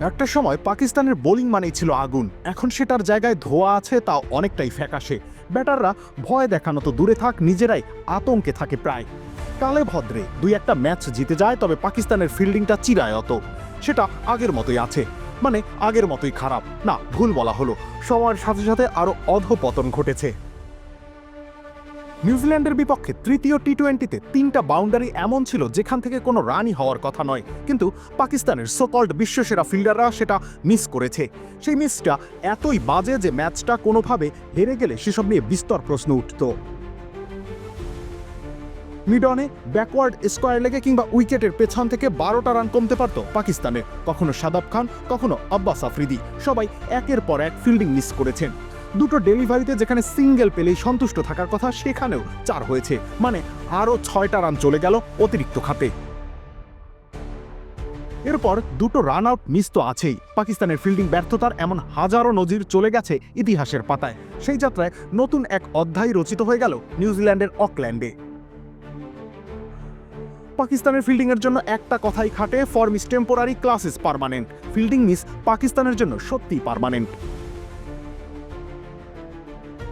একটা সময় পাকিস্তানের বোলিং মানেই ছিল আগুন। এখন সেটার জায়গায় ধোয়া আছে, তাও অনেকটাই ফ্যাকাশে। ব্যাটাররা ভয় দেখানো তো দূরে থাক, নিজেরাই আতঙ্কে থাকে প্রায়। কালে ভদ্রে দুই একটা ম্যাচ জিতে যায়, তবে পাকিস্তানের ফিল্ডিংটা চিরায়ত। সেটা আগের মতোই আছে। মানে আগের মতোই খারাপ। না, ভুল বলা হলো। সময়ের সাথে সাথে আরও অধপতন ঘটেছে। নিউজিল্যান্ডের বিপক্ষে তৃতীয় টি টোয়েন্টিতে তিনটা বাউন্ডারি এমন ছিল যেখান থেকে কোনো রানই হওয়ার কথা নয়। কিন্তু পাকিস্তানের সোকল্ড বিশ্বসেরা ফিল্ডাররা সেটা মিস করেছে। সেই মিসটা এতই বাজে যে ম্যাচটা কোনোভাবে হেরে গেলে সেসব নিয়ে বিস্তর প্রশ্ন উঠত। মিডনে ব্যাকওয়ার্ড স্কোয়ার লেগে কিংবা উইকেটের পেছন থেকে বারোটা রান কমতে পারত পাকিস্তানের কখনো সাদাব খান, কখনো আব্বাস আফ্রিদি। সবাই একের পর এক ফিল্ডিং মিস করেছেন। দুটো ডেলিভারিতে যেখানে সিঙ্গেল পেলেই সন্তুষ্ট থাকার কথা, সেখানেও চার হয়েছে। মানে আরও ছয়টা রান চলে গেল অতিরিক্ত খাতে। এরপর দুটো রান আউট মিস তো আছেই। পাকিস্তানের ফিল্ডিং ব্যর্থতার এমন হাজারো নজির চলে গেছে ইতিহাসের পাতায়। সেই যাত্রায় নতুন এক অধ্যায় রচিত হয়ে গেল নিউজিল্যান্ডের অকল্যান্ডে। পাকিস্তানের ফিল্ডিংয়ের জন্য একটা কথাই খাটে, form is temporary class is permanent. Fielding miss পাকিস্তানের জন্য সত্যিই পারমানেন্ট।